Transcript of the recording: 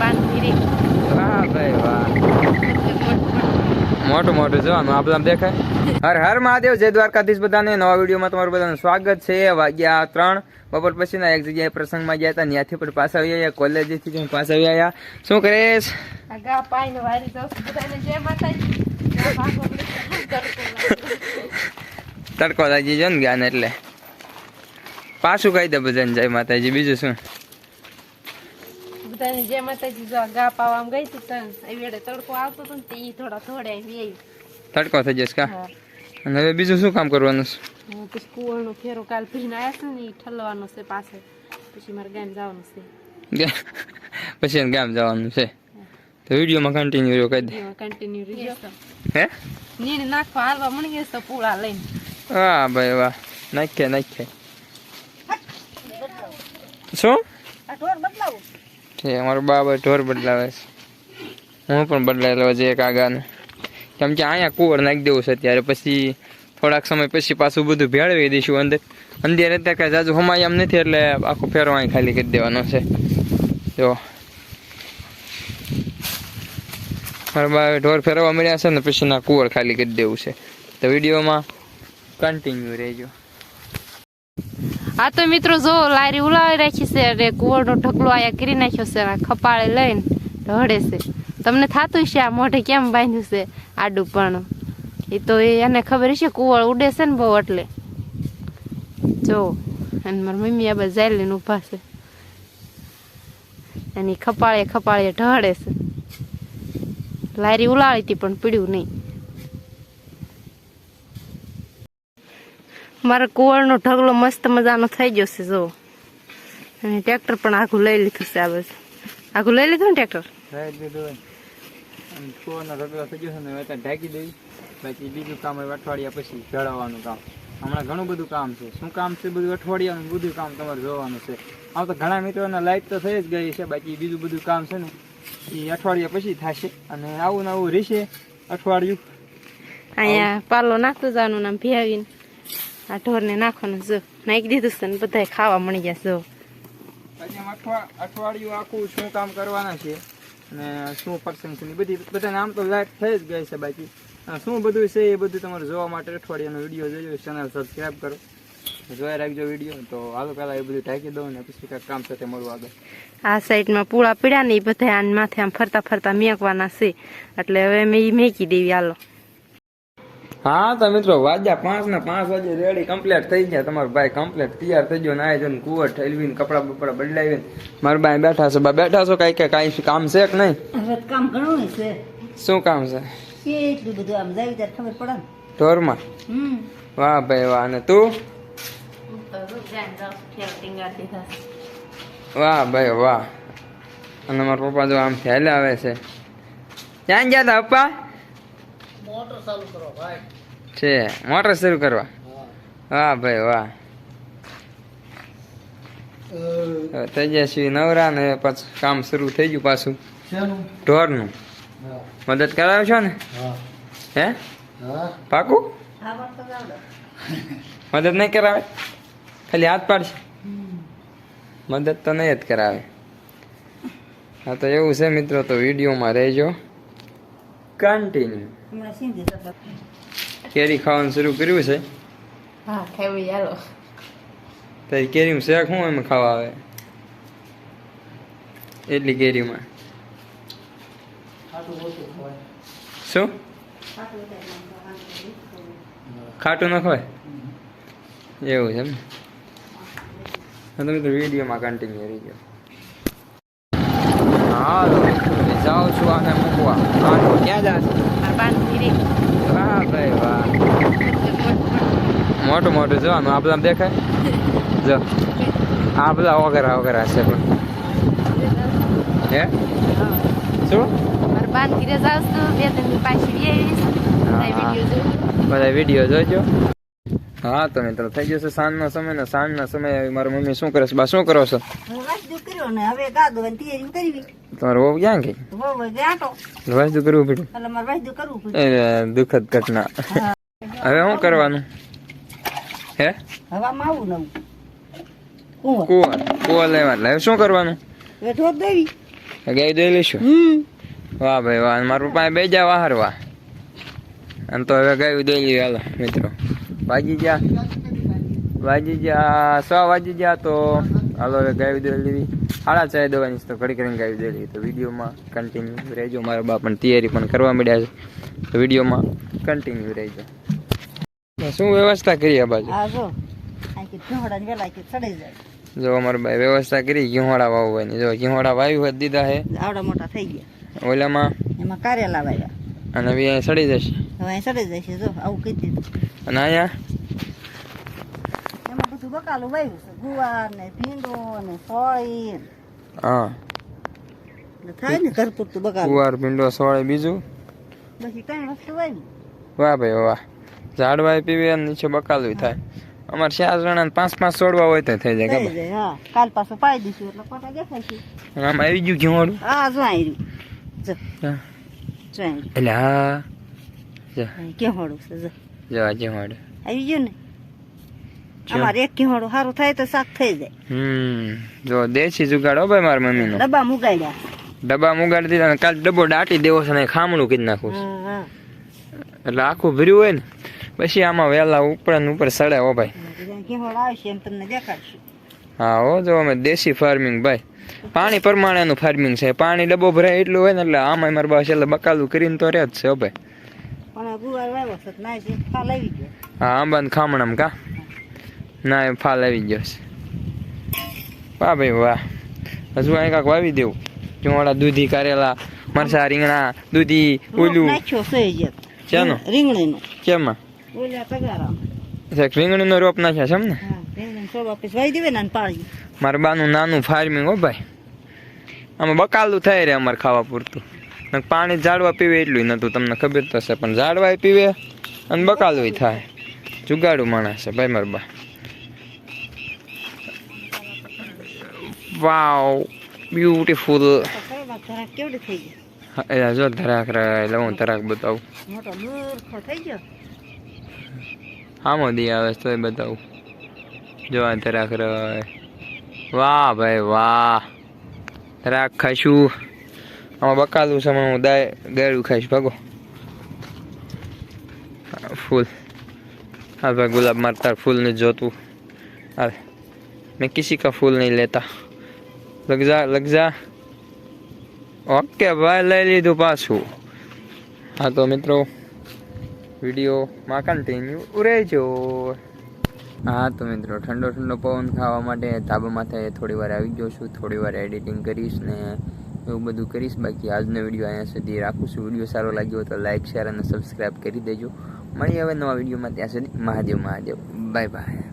વાહ ભાઈ વાહ. મોટું મોટું જોવાનું આ બધા દેખાય. હર હર મહાદેવ જય દ્વારકાધીશ બધાને. નવા વિડીયોમાં તમારું બધાનું સ્વાગત છે. વાગ્યા ત્રણ બપોર પછીના એક જગ્યાએ પ્રસંગમાં ગયા હતા. ત્યાંથી પણ પાછા આવી આવ્યા. કોલેજથી પણ પાછા આવી આવ્યા. શું કરેશ? આ પાઈને વારી જાઉં બધાને જય માતાજી. તડકો લાગી જો ને જ્ઞાન એટલે. પાછું કહી દે બધાને જય માતાજી. બીજું શું? બધાને જે માતાજી જો ગા પાવા આમ ગઈ હતી તન એ વેડે તડકો આવતો તો ને તે ઈ થોડા થોડે આવી તડકો થઈ જશે કા? અને હવે બીજું શું કામ કરવાનું છે? હું પછી કુવરનો ફેરો કાલ ભીને આવ્યા છે ને એ ઠલવાનો છે પાસે પછી મારે ગામ જવાનું છે. પછી એને ગામ જવાનું છે. તો વિડીયોમાં કન્ટિન્યુ રહ્યો કહી દે. કન્ટિન્યુ રહી હે? નીને નાખવા હાલવા મળી ગયો તો પૂળા લઈને. વાહ ભાઈ વાહ. નાખે નાખે શું? છે. અમારો બાબા ઢોર બદલાવે છે. હું પણ બદલાઈ લેવા જઈએ એક આગાને. કેમ કે અહીંયા કુવર નાખી દેવું છે અત્યારે. પછી થોડાક સમય પછી પાછું બધું ભેળવી દઈશું અંદર. અંદર અત્યારે કાંઈ જાજુ હમાય એમ નથી, એટલે આખો ફેરો અહીં ખાલી કરી દેવાનો છે. જો. મારા બાબા ઢોર ફેરવવા મળ્યા છે ને, પછી ના કુવર ખાલી કરી દેવું છે. તો વિડીયોમાં કન્ટિન્યુ રહેજો. હા તો મિત્રો જો લારી ઉલાવી રાખી છે અને કુવરનો ઢગલો આયા કરી નાખ્યો છે ખપાળે લઈને ઢળે છે. તમને થતું છે આ મોઢે કેમ બાંધ્યું છે આડું પણ એ તો એને ખબર છે કુવળ ઉડે છે ને બહુ એટલે. જો, અને મારી મમ્મી આ બધા લઈને ઊભા છે. અને ખપાળે ખપાળે ઢળે છે. લારી ઉલાળી હતી પણ પીડ્યું નહીં. મારા કુવળનો ઢગલો મસ્ત મજાનો થઈ ગયો છે જો અને ટ્રેક્ટર પણ આખું લઈ લીધું છે આ બસ આખું લઈ લીધું ને ટ્રેક્ટર? કુવરનો ઢગલો થઈ ગયો છે ઢાંકી દેવી બાકી બીજું કામ હોય અઠવાડિયા પછી જળવવાનું કામ. હમણાં ઘણું બધું કામ છે. શું કામ છે બધું અઠવાડિયાનું? બધું કામ તમારે જોવાનું છે. આમ તો ઘણા મિત્રોના લાઈટ તો થઈ જ ગઈ છે બાકી બીજું બધું કામ છે ને એ અઠવાડિયા પછી થશે. અને આવું ને આવું રહેશે અઠવાડિયું. અહીંયા પાલો નાખતું જવાનું નામ ભિયાવીને આ ઢોરને નાખવાનું જો. નાખી દીધું છે ને બધાય ખાવા મળી ગયા જો. અઠવાડિયું આખું શું કામ કરવાના છે? અને શું ને બધી બધાને આમ તો લાઈટ થઈ જ ગઈ છે બાકી. શું બધું છે એ બધું તમારે જોવા માટે અઠવાડિયાનો વીડિયો જોજો ચેનલ સબસ્ક્રાઈબ કરો. જોયા રાખજો વીડિયો તો હાલો પહેલાં એ બધું ઢાંકી દઉં ને પછી કાંઈક કામ સાથે મળવું આગળ. આ સાઈડમાં પૂળા પીડ્યા ને એ બધા આને માથે આમ ફરતા ફરતા મેકવાના છે. એટલે હવે મેં એ મેકી દેવી હાલો. હા તો મિત્રો વાજ્યા પાંચ ને પાંચ વાગે રેડી કમ્પ્લીટ થઈ ગયા. તમારો ભાઈ કમ્પ્લીટ તૈયાર થઈ ગયો નાય જો કુવર ઠેલવીને કપડા બપડા બદલાવીને. મારા ભાઈ બેઠા છે. બા બેઠા છો કાંઈ કે કઈ કામ છે કે નહીં? કામ ઘણું છે. શું કામ છે? એટલું બધું આમ જાય ત્યારે ખબર પડે ને. ઢોરમાં? વાહ ભાઈ વાહ. અને તું? વાહ ભાઈ વાહ. અને મારા પપ્પા જો આમ હેલે આવે છે. ક્યાં ગયા હતા પપ્પા? છે. મોટર શરૂ કરવા? વાહ ભાઈ વાહ. તેજસ્વી નવરા ને પાછું કામ શરૂ થઈ ગયું પાછું. ઢોરનું. મદદ કરાવ છો ને? હે. પાકું? મદદ નહીં કરાવે? ખાલી હાથ પાડશે? મદદ તો નહીં જ કરાવે. હા તો એવું છે મિત્રો તો વિડીયોમાં રહેજો. કન્ટિન્યુ કેરી ખાવાનું શરૂ કર્યું છે હા ખાવી ચાલો તારી કેરીમાં શેક શું એમ ખાવા આવે એટલી કેરીમાં શું ખાટું ન ખવાય એવું છે એમ તમે તો વિડીયોમાં કન્ટિન્યુ રહી ગયો હા તો જાઉં છું આને મૂકવા. તો ક્યાં જા ધીરે વાહ ભાઈ વાહ. મોટું મોટું જોવાનું આ બધા દેખાય? જો. આ બધા વગેરે વગેરે છે પણ. હે? શું? બધા વીડિયો જોજો. હા તો મિત્રો થઈ જશે સાંજનો સમય ને સાંજના સમય મારી મમ્મી શું કરે છે? બા શું કરો છો? હવે કરવી તમારો વહુ ક્યાં ગઈ? વાસદુ કરવું પડ્યું. એ દુઃખદ ઘટના. હવે શું કરવાનું? હે? હવામાં આવું નવું. કુંવર કુવા કુવા લેવા. એટલે હવે શું કરવાનું? ગાય દોઈ લઈશું? વાહ ભાઈ વાહ. મારું મારા પપ્પાએ બે જા વાહરવા અને તો હવે ગાયું દઈ લઈએ હાલો મિત્રો. વાજી ગયા. વાજી ગયા સો વાગી ગયા તો હાલો ગાયું દોઈ લેવી સાડા ચાય દવાની તો ઘડી કરીને ગાવી દોઈ લેવી તો વિડીયોમાં કન્ટિન્યુ રહેજો. મારા બા પણ તૈયારી પણ કરવા મળ્યા છે. તો વિડીયોમાં કન્ટિન્યુ રહેજો. શું વ્યવસ્થા કરી આ બાજુ? જો. અમારા ભાઈ વ્યવસ્થા કરી. ઘીહોડા વાવવાની. જો ઘીહોડા વાવી હોય દીધા હે. આવડા મોટા થઈ ગયા. ઓલામાં? એમાં કારેલા વાવ્યા. અને હવે અહીંયા સડી જશે. હવે અહીંયા સડી જશે જો. આવું કહી દીધું અને અહીંયા? એમાં બધું બકાલું વાવ્યું છે. ગુવાર ને ભીંડો ને સોળી. હા. થાય ને ઘર પૂરતું બકાલું. કુવાર ભીંડો સોળે બીજું? પછી કઈ વસ્તુ વાવી વાહ ભાઈ વાહ. ઝાડવાય પીવે અને નીચે બકાલું થાય. અમારે ચાર જણા પાંચ પાંચ છોડવા હોય તો થઈ જાય ખબર? હા. કાલ પાછું પાઈ દઈશું એટલે કોટા દેખાય છે? આમાં આવી ગયું ઘીવાડું હા જો. આવી જો હા. જો. એટલે હા છે જો. જો આજે આવી ગયો ને? અમારે એક કેહોડું સારું થાય તો શાક થઈ જાય. હમ જો દેશી જુગાડો ભાઈ મારા મમ્મીનો. ડબ્બા મુગાડ્યા ડબ્બા મુગાડી દીધા અને કાલ ડબ્બો દાટી દેવો છે ને ખામણું કીધી નાખું એટલે આખું ભર્યું હોય ને પછી આમાં વહેલા ઉપર ને ઉપર સડે હો ભાઈ. હા હો જો અમે દેશી ફાર્મિંગ ભાઈ. પાણી પ્રમાણેનું ફાર્મિંગ છે. પાણી ડબ્બો ભરાય એટલું હોય ને એટલે આમાં મારા બાસ એટલે બકાલું કરીને તો રહે જ છે હો ભાઈ. પણ ગુવાર વાવ્યો છે ના છે ફાલ આવી ગયો. હા આંબાને ખામણામ કા? ના એ ફાલ આવી ગયો છે. વાહ ભાઈ વાહ. હજુ અહીં કાંક વાવી દેવું. ચુવાડા દૂધી કરેલા મરસા રીંગણા દૂધી ઓલું નાખ્યો છે જ. શાનો? રીંગણીનો. કેમાં ઓલા તગારામાં છે રીંગણીનો રોપ નાખ્યા છે એમ ને? હા રીંગણી સોળ વાપસ વાઈ દેવે ને આને પાડી મારા બાનું નાનું ફાર્મિંગ હો ભાઈ. આમાં બકાલું થાય રે અમારે ખાવા પૂરતું. પાણી ઝાડવા પીવે એટલું નતું તમને ખબર તો છે પણ ઝાડવાય પીવે અને બકાલું થાય. જુગાડું માણસ ભાઈ મારા વાવ બ્યુટીફુલ ગઈ જો ધરાક એટલે હું ધરાક બતાવું. હા દી આવે તો તોય બતાવું. જો આ ધરાક વાહ ભાઈ વાહ. ધરાક ખાઈશું. આમાં બકાલું છે હું ગાયડું ખાઈશ, ભાગો. ફૂલ. હા ભાઈ ગુલાબ મારતા ફૂલ નથી જોતું. આવે મેં કિસી કા ફૂલ નહીં લેતા. લગજા લગજા ઓકે ભાઈ, લઈ લીધું પાછું. હા તો મિત્રો વિડીયોમાં કન્ટિન્યુ રહેજો. હા તો મિત્રો ઠંડો ઠંડો પવન ખાવા માટે તાબામાંથી થોડી વાર આવી ગયો છું, થોડી વાર એડિટિંગ કરીશ ને એવું બધું કરીશ. બાકી આજનો વીડિયો અહીંયા સુધી રાખું છું. વીડિયો સારો લાગ્યો તો લાઇક શેર અને સબસ્ક્રાઈબ કરી દેજો. મળીએ હવે નવા વિડીયોમાં ત્યાં સુધી મહાદેવ મહાદેવ. Bye bye